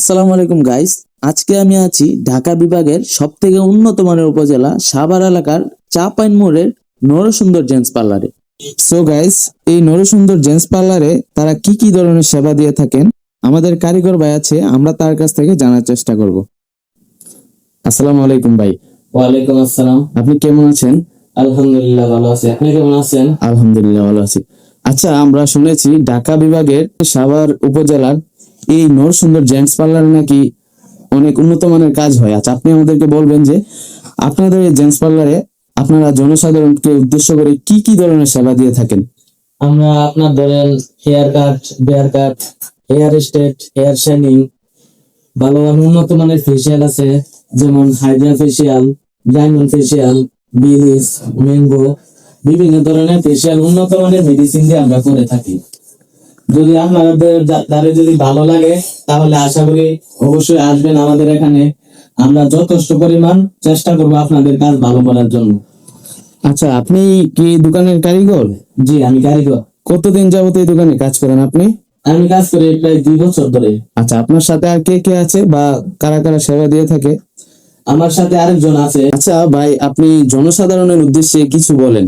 আসসালামু আলাইকুম গাইস আজকে আমি আছি ঢাকা বিভাগের সব থেকে উন্নত মানের উপজেলা সাভার এলাকার চা পাইন মোড়ের নরসুন্দর জেন্টস পার্লারে। সো গাইস এই নরসুন্দর জেন্টস পার্লারে তারা কি কি ধরনের সেবা দিয়ে থাকেন? আমাদের কারিগর ভাই আছে আমরা তার কাছ থেকে জানার চেষ্টা করব। আসসালামু আলাইকুম ভাই। ওয়ালাইকুম আসসালাম। আপনি কেমন আছেন? আলহামদুলিল্লাহ ভালো আছি। আপনি কেমন আছেন? আলহামদুলিল্লাহ ভালো আছি। আচ্ছা আমরা শুনেছি ঢাকা বিভাগের সাভার উপজেলার এই নর সুন্দর জেন্টস পার্লার নাকি অনেক উন্নত মানের কাজ হয়? আচ্ছা আপনি আমাদেরকে বলবেন যে আপনাদের এই জেন্টস পার্লারে আপনারা জনসাধারণকে উদ্দেশ্য করে কি কি ধরনের সেবা দিয়ে থাকেন? আমরা আপনার ধরেন hair cut beard cut hair straight hair shining ভালো উন্নত মানের ফেসিয়াল আছে, যেমন hydra facial diamond facial bleach mango বিভিন্ন ধরনের ফেসিয়াল উন্নত মানের মেডিসিন দিয়ে আমরা করে থাকি। যদি আপনাদের তাদের যদি ভালো লাগে তাহলে আশা করি অবশ্যই আসবেন আমাদের এখানে। আমরা যথেষ্ট পরিমাণ চেষ্টা করব আপনাদের কাজ ভালো করার জন্য। আচ্ছা আপনি কি দোকানের কারিগর? জি আমি কারিগর। কতদিন যাবত এই দোকানে কাজ করেন আপনি? আমি কাজ করি প্রায় দুই বছর ধরে। আচ্ছা আপনার সাথে আর কে কে আছে বা কারা কারা সেবা দিয়ে থাকে? আমার সাথে আরেকজন আছে। আচ্ছা ভাই আপনি জনসাধারণের উদ্দেশ্যে কিছু বলেন।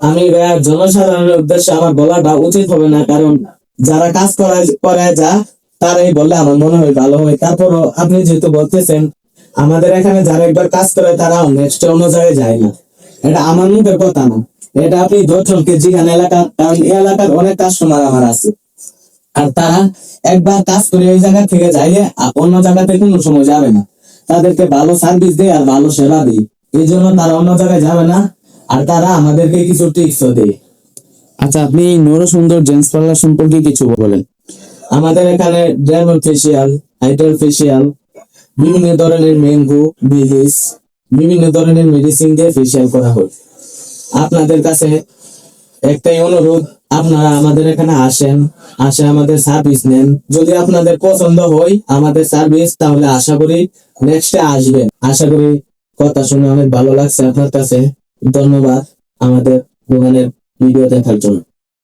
আমি ভাইয়া জনসাধারণের উদ্দেশ্যে আমার বলাটা উচিত হবে না, কারণ যারা কাজ করা, করে যা, তারাই বললে আমার মনে হয় ভালো হয়। তারপরও আপনি যেহেতু বলতেছেন, আমাদের এখানে যারা একবার কাজ করে, তারা নেক্সট অন্য জায়গায় যায় না। এটা আমার মুখের কথা না। এটা আপনি দর্শনকে জিগান এলাকা, কারণ এই এলাকার অনেক কাস্টমার আমার আছে। আর তারা একবার কাজ করে এই জায়গা থেকে যাইলে অন্য জায়গাতে কোনো সময় যাবে না। তাদেরকে ভালো সার্ভিস দেয় আর ভালো সেবা দেয়। এই জন্য তারা অন্য জায়গায় যাবে না। আর তারা আমাদেরকে কিছু টিপসও দেয়। আচ্ছা আপনি এই নরসুন্দর জেন্টস পার্লার সম্পর্কে কিছু বলেন। আমাদের এখানে ড্রাগন ফেসিয়াল, হাইড্রাল ফেসিয়াল, বিভিন্ন ধরনের ম্যাঙ্গো, বিলিস, বিভিন্ন ধরনের মেডিসিন দিয়ে ফেসিয়াল করা হয়। আপনাদের কাছে একটাই অনুরোধ, আপনারা আমাদের এখানে আসেন, আসে আমাদের সার্ভিস নেন। যদি আপনাদের পছন্দ হয় আমাদের সার্ভিস তাহলে আশা করি নেক্সটে আসবেন। আশা করি কথা শুনে অনেক ভালো লাগছে আপনার কাছে। ধন্যবাদ আমাদের দোকানের ভিডিও দেখার জন্য।